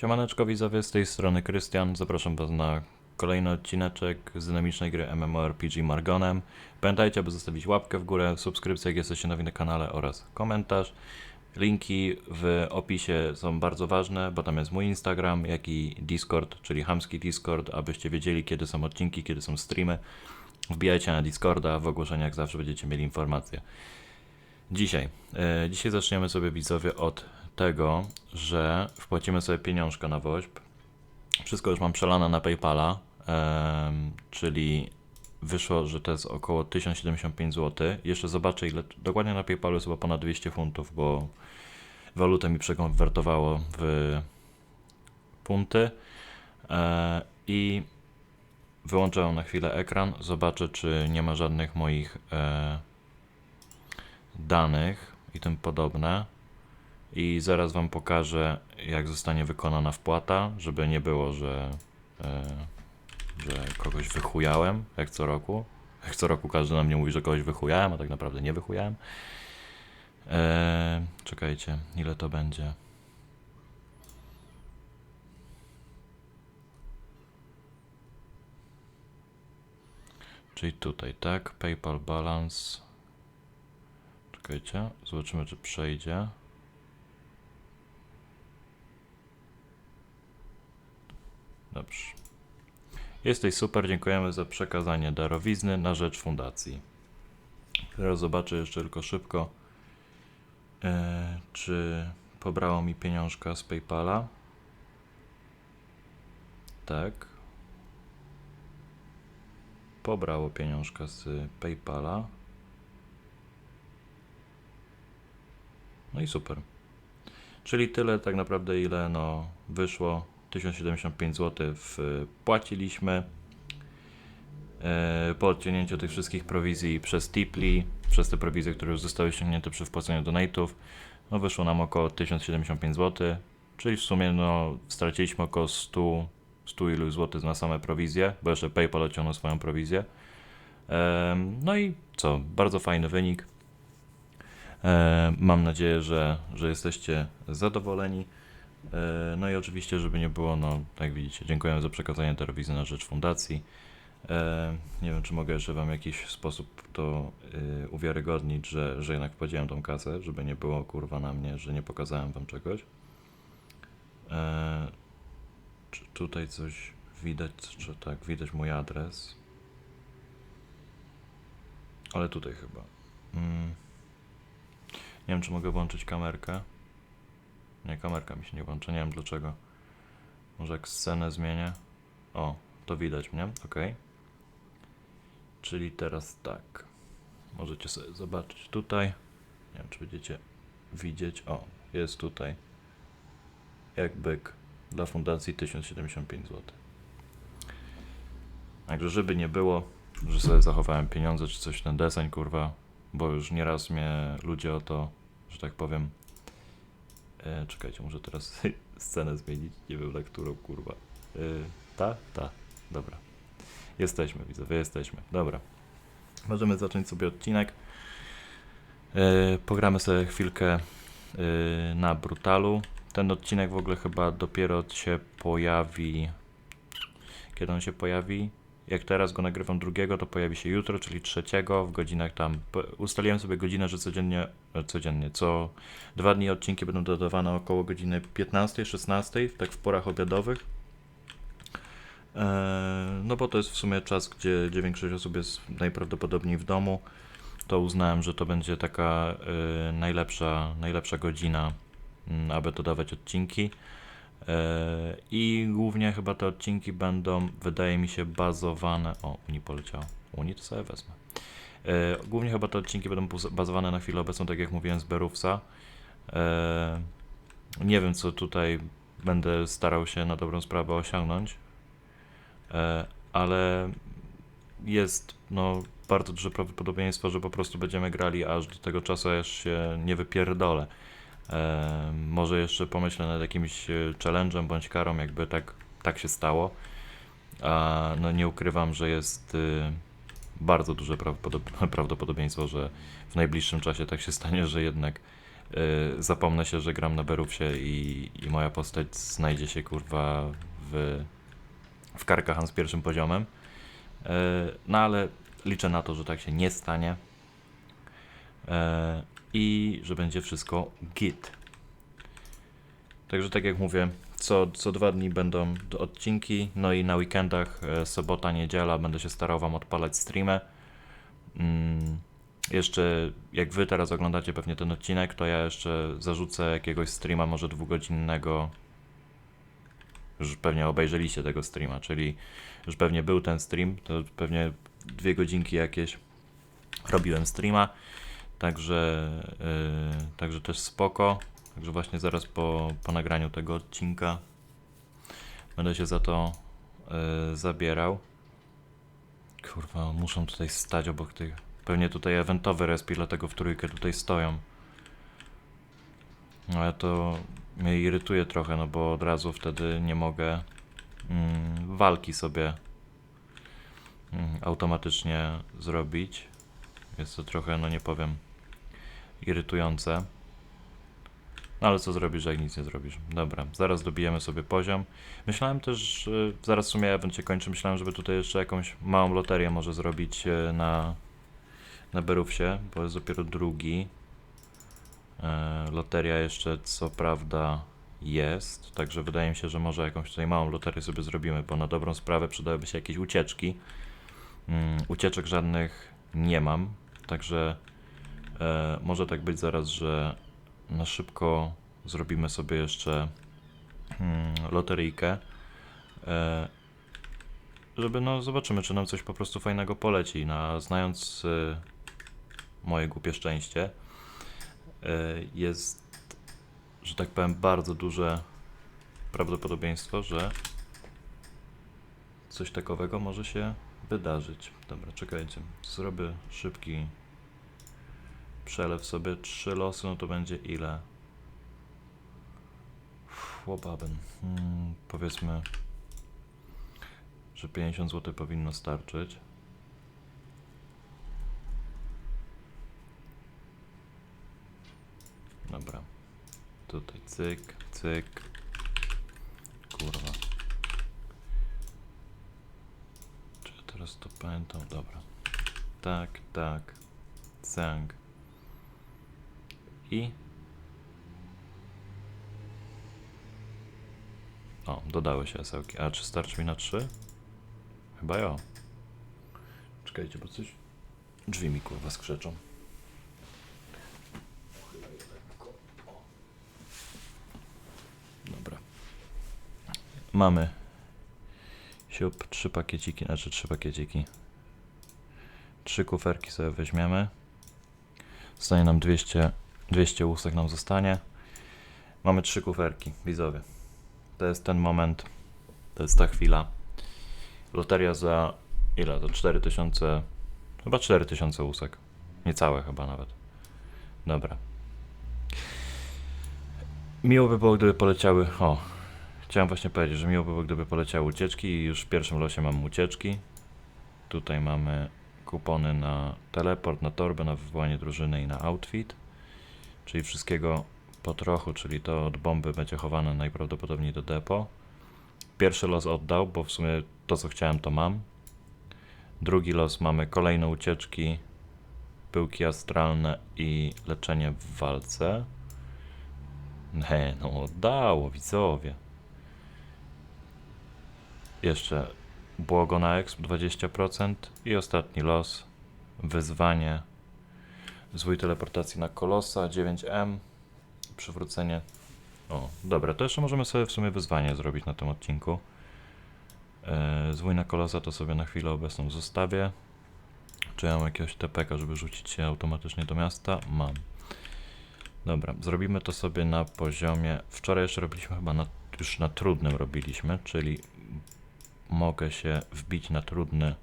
Siemaneczko widzowie, z tej strony Krystian. Zapraszam Was na kolejny odcineczek z dynamicznej gry MMORPG Margonem. Pamiętajcie, aby zostawić łapkę w górę, subskrypcję, jak jesteście nowi na kanale oraz komentarz. Linki w opisie są bardzo ważne, bo tam jest mój Instagram, jak i Discord, czyli hamski Discord, abyście wiedzieli, kiedy są odcinki, kiedy są streamy. Wbijajcie na Discorda, w ogłoszeniach zawsze będziecie mieli informacje. Dzisiaj. E, dzisiaj zaczniemy sobie widzowie od tego, że wpłacimy sobie pieniążka na WOŚP. Wszystko już mam przelane na PayPala, em, czyli wyszło, że to jest około 1075 zł. Jeszcze zobaczę ile, dokładnie na PayPalu jest chyba ponad 200 funtów, bo walutę mi przekonwertowało w punty e, i wyłączę na chwilę ekran, zobaczę czy nie ma żadnych moich e, danych i tym podobne. I zaraz Wam pokażę, jak zostanie wykonana wpłata, żeby nie było, że, e, że kogoś wychujałem, jak co roku. Jak co roku każdy na mnie mówi, że kogoś wychujałem, a tak naprawdę nie wychujałem. E, czekajcie, ile to będzie? Czyli tutaj, tak? PayPal balance. Czekajcie, zobaczymy, czy przejdzie. Dobrze. Jesteś super, dziękujemy za przekazanie darowizny na rzecz fundacji. Teraz zobaczę jeszcze tylko szybko, e, czy pobrało mi pieniążka z PayPala. Tak. Pobrało pieniążka z PayPala. No i super. Czyli tyle tak naprawdę, ile no wyszło. 1075 zł wpłaciliśmy. Po odcięciu tych wszystkich prowizji przez Tipli, przez te prowizje, które już zostały ściągnięte przy wpłaceniu donate'ów, no wyszło nam około 1075 zł, czyli w sumie no straciliśmy około 100, 100 iluś złotych na same prowizje, bo jeszcze PayPal odciągnął swoją prowizję. No i co, bardzo fajny wynik. E, Mam nadzieję, że, że jesteście zadowoleni. E, No i oczywiście, żeby nie było, no jak widzicie, dziękujemy za przekazanie telewizji na rzecz fundacji. E, Nie wiem, czy mogę jeszcze Wam w jakiś sposób to y, uwiarygodnić, że, że jednak wpłaciłem tą kasę, żeby nie było kurwa na mnie, że nie pokazałem Wam czegoś. E, Czy tutaj coś widać, czy tak, widać mój adres. Ale tutaj chyba. Mm. Nie wiem, czy mogę włączyć kamerkę. Nie, kamerka mi się nie włącza, nie wiem dlaczego. Może jak scenę zmienię. O, to widać mnie, ok. Czyli teraz tak. Możecie sobie zobaczyć tutaj. Nie wiem, czy będziecie widzieć. O, jest tutaj. Jak byk dla fundacji 1075 zł. Także, żeby nie było, że sobie zachowałem pieniądze czy coś ten deseń, kurwa, bo już nieraz mnie ludzie o to, że tak powiem, E, czekajcie, muszę teraz scenę zmienić. Nie wiem na którą, kurwa. E, ta? Ta. Dobra. Jesteśmy, widzowie, jesteśmy. Dobra. Możemy zacząć sobie odcinek. E, pogramy sobie chwilkę e, na Brutalu. Ten odcinek w ogóle chyba dopiero się pojawi. Kiedy on się pojawi? Jak teraz go nagrywam drugiego, to pojawi się jutro, czyli trzeciego w godzinach tam. Ustaliłem sobie godzinę, że codziennie, e, codziennie, co dwa dni odcinki będą dodawane około godziny 15-16, tak w porach obiadowych. Eee, no bo to jest w sumie czas, gdzie, gdzie większość osób jest najprawdopodobniej w domu. To uznałem, że to będzie taka e, najlepsza, najlepsza godzina, mm, aby dodawać odcinki. E, I głównie chyba te odcinki będą, wydaje mi się, bazowane. O, Uni poleciał. Uni to sobie wezmę. E, głównie chyba te odcinki będą bazowane na chwilę obecną, tak jak mówiłem, z Berówca. E, nie wiem, co tutaj będę starał się na dobrą sprawę osiągnąć, ale jest no, bardzo duże prawdopodobieństwo, że po prostu będziemy grali aż do tego czasu, aż się nie wypierdolę. E, może jeszcze pomyślę nad jakimś e, challenge'em bądź karą, jakby tak, tak się stało. A no nie ukrywam, że jest y, bardzo duże prawdopodob- prawdopodobieństwo, że w najbliższym czasie tak się stanie, że jednak yy, zapomnę się, że gram na Berufsie i, i moja postać znajdzie się kurwa w, w z pierwszym poziomem. Yy, no ale liczę na to, że tak się nie stanie. I że będzie wszystko git. Także tak jak mówię, co, co dwa dni będą odcinki, no i na weekendach, e, sobota, niedziela będę się starał Wam odpalać streamy. Mm, jeszcze jak Wy teraz oglądacie pewnie ten odcinek, to ja jeszcze zarzucę jakiegoś streama, może dwugodzinnego. Już pewnie obejrzeliście tego streama, czyli już pewnie był ten stream, to pewnie dwie godzinki jakieś robiłem streama. Także, yy, także też spoko. Także właśnie zaraz po, po nagraniu tego odcinka będę się za to yy, zabierał. Kurwa, muszą tutaj stać obok tych. Pewnie tutaj eventowy respi, dlatego w trójkę tutaj stoją. No ale to mnie irytuje trochę, no bo od razu wtedy nie mogę mm, walki sobie mm, automatycznie zrobić. Jest to trochę, no nie powiem, irytujące. No ale co zrobisz, jak nic nie zrobisz? Dobra, zaraz dobijemy sobie poziom. Myślałem też, zaraz w sumie event się kończy, myślałem, żeby tutaj jeszcze jakąś małą loterię może zrobić e, na, na Berufsie, bo jest dopiero drugi. E, loteria jeszcze co prawda jest, także wydaje mi się, że może jakąś tutaj małą loterię sobie zrobimy, bo na dobrą sprawę przydałyby się jakieś ucieczki. Mm, ucieczek żadnych nie mam, także e, może tak być zaraz, że na szybko zrobimy sobie jeszcze mm, loteryjkę. E, żeby no zobaczymy, czy nam coś po prostu fajnego poleci. Na, znając e, moje głupie szczęście, e, jest, że tak powiem, bardzo duże prawdopodobieństwo, że coś takowego może się wydarzyć. Dobra, czekajcie. Zrobię szybki przelew sobie trzy losy, no to będzie ile? Chłopaben. Hmm, powiedzmy, że 50 zł powinno starczyć. Dobra. Tutaj cyk, cyk. Kurwa. Czy ja teraz to pamiętam? Dobra. Tak, tak. Cang. I. O, dodały się esełki. A czy starczy mi na 3? Chyba ja. Czekajcie, bo coś. Drzwi mi kurwa skrzeczą. Dobra. Mamy. Siup, trzy pakieciki, znaczy trzy pakieciki. Trzy kuferki sobie weźmiemy. Zostanie nam 200 200 łusek nam zostanie. Mamy trzy kuferki, widzowie. To jest ten moment, to jest ta chwila. Loteria za ile? To 4000, chyba 4000 łusek. Niecałe chyba nawet. Dobra. Miło by było, gdyby poleciały. O, chciałem właśnie powiedzieć, że miło by było, gdyby poleciały ucieczki. I już w pierwszym losie mamy ucieczki. Tutaj mamy kupony na teleport, na torbę, na wywołanie drużyny i na outfit czyli wszystkiego po trochu, czyli to od bomby będzie chowane najprawdopodobniej do depo. Pierwszy los oddał, bo w sumie to co chciałem to mam. Drugi los mamy kolejne ucieczki, pyłki astralne i leczenie w walce. Nie, no oddało, widzowie. Jeszcze błogo na exp 20% i ostatni los, wyzwanie Zwój teleportacji na Kolosa 9M. Przywrócenie. O, dobra, to jeszcze możemy sobie w sumie wyzwanie zrobić na tym odcinku. E, zwój na Kolosa to sobie na chwilę obecną zostawię. Czy ja mam jakiegoś TPK, żeby rzucić się automatycznie do miasta? Mam. Dobra, zrobimy to sobie na poziomie. Wczoraj jeszcze robiliśmy chyba na, już na trudnym robiliśmy, czyli mogę się wbić na trudny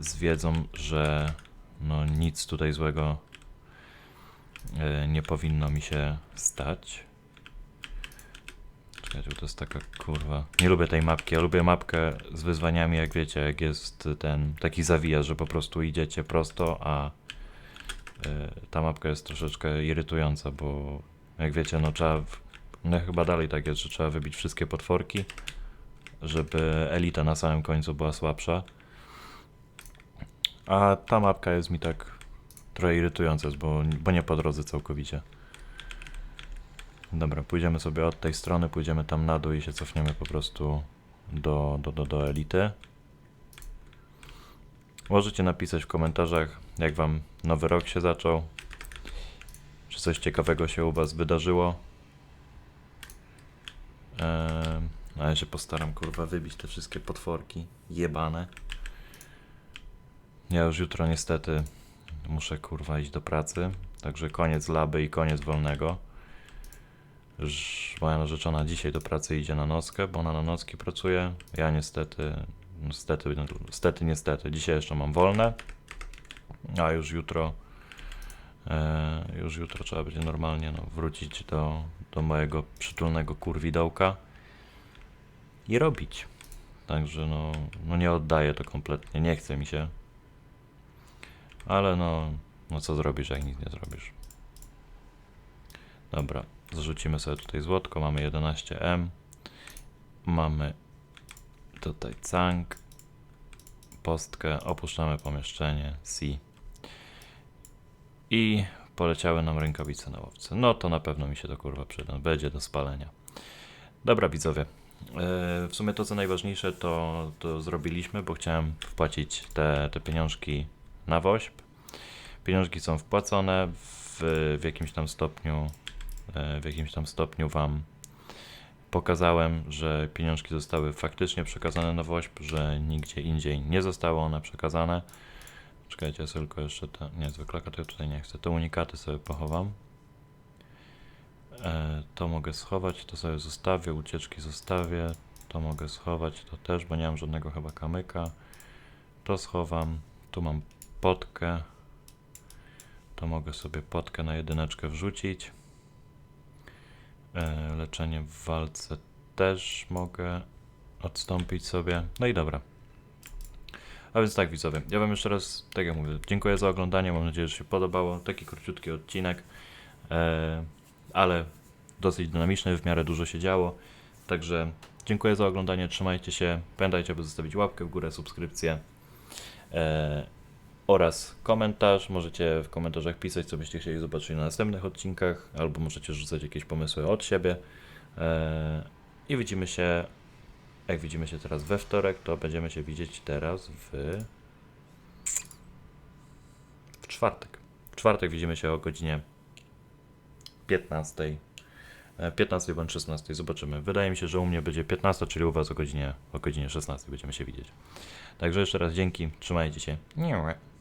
z wiedzą, że no nic tutaj złego e, nie powinno mi się stać. Czekajcie, to jest taka kurwa. Nie lubię tej mapki. Ja lubię mapkę z wyzwaniami, jak wiecie, jak jest ten taki zawijaz, że po prostu idziecie prosto, a ta mapka jest troszeczkę irytująca, bo jak wiecie, no trzeba, no chyba dalej tak jest, że trzeba wybić wszystkie potworki, żeby elita na samym końcu była słabsza. A ta mapka jest mi tak trochę irytująca, bo, bo nie po drodze całkowicie. Dobra, pójdziemy sobie od tej strony, pójdziemy tam na dół i się cofniemy po prostu do, do, do, do elity. Możecie napisać w komentarzach, jak wam nowy rok się zaczął. Czy coś ciekawego się u was wydarzyło. Ehm, a ja się postaram kurwa wybić te wszystkie potworki jebane. Ja już jutro niestety muszę kurwa iść do pracy. Także koniec laby i koniec wolnego. Ż- Moja narzeczona dzisiaj do pracy idzie na nockę, bo ona na nocki pracuje. Ja niestety, niestety, niestety, niestety, dzisiaj jeszcze mam wolne, a już jutro, e, już jutro trzeba będzie normalnie no, wrócić do, do mojego przytulnego kurwidełka i robić. Także no, no nie oddaję to kompletnie, nie chce mi się. Ale no, no co zrobisz, jak nic nie zrobisz. Dobra, zrzucimy sobie tutaj złotko, mamy 11M. Mamy tutaj cank, postkę, opuszczamy pomieszczenie, C. I poleciały nam rękawice na łowce. No to na pewno mi się to kurwa przyda, będzie do spalenia. Dobra widzowie, e, w sumie to co najważniejsze to, to zrobiliśmy, bo chciałem wpłacić te, te pieniążki na WOŚP. Pieniążki są wpłacone w, w jakimś tam stopniu e, w jakimś tam stopniu Wam pokazałem, że pieniążki zostały faktycznie przekazane na WOŚP, że nigdzie indziej nie zostały one przekazane. Czekajcie, ja tylko jeszcze te, nie, zwykle ja tutaj nie chcę, te unikaty sobie pochowam. E, to mogę schować, to sobie zostawię, ucieczki zostawię, to mogę schować, to też, bo nie mam żadnego chyba kamyka. To schowam, tu mam potkę, to mogę sobie potkę na jedyneczkę wrzucić. E, leczenie w walce też mogę odstąpić sobie. No i dobra. A więc tak, widzowie. Ja Wam jeszcze raz, tak jak mówię, dziękuję za oglądanie. Mam nadzieję, że się podobało. Taki króciutki odcinek, e, ale dosyć dynamiczny, w miarę dużo się działo. Także dziękuję za oglądanie. Trzymajcie się. Pamiętajcie, aby zostawić łapkę w górę, subskrypcję. E, oraz komentarz. Możecie w komentarzach pisać, co byście chcieli zobaczyć na następnych odcinkach, albo możecie rzucać jakieś pomysły od siebie. Eee, I widzimy się, jak widzimy się teraz we wtorek, to będziemy się widzieć teraz w, w czwartek. W czwartek widzimy się o godzinie 15. e, 15 bądź 16, zobaczymy. Wydaje mi się, że u mnie będzie 15, czyli u Was o godzinie, o godzinie 16 będziemy się widzieć. Także jeszcze raz dzięki, trzymajcie się. Nie.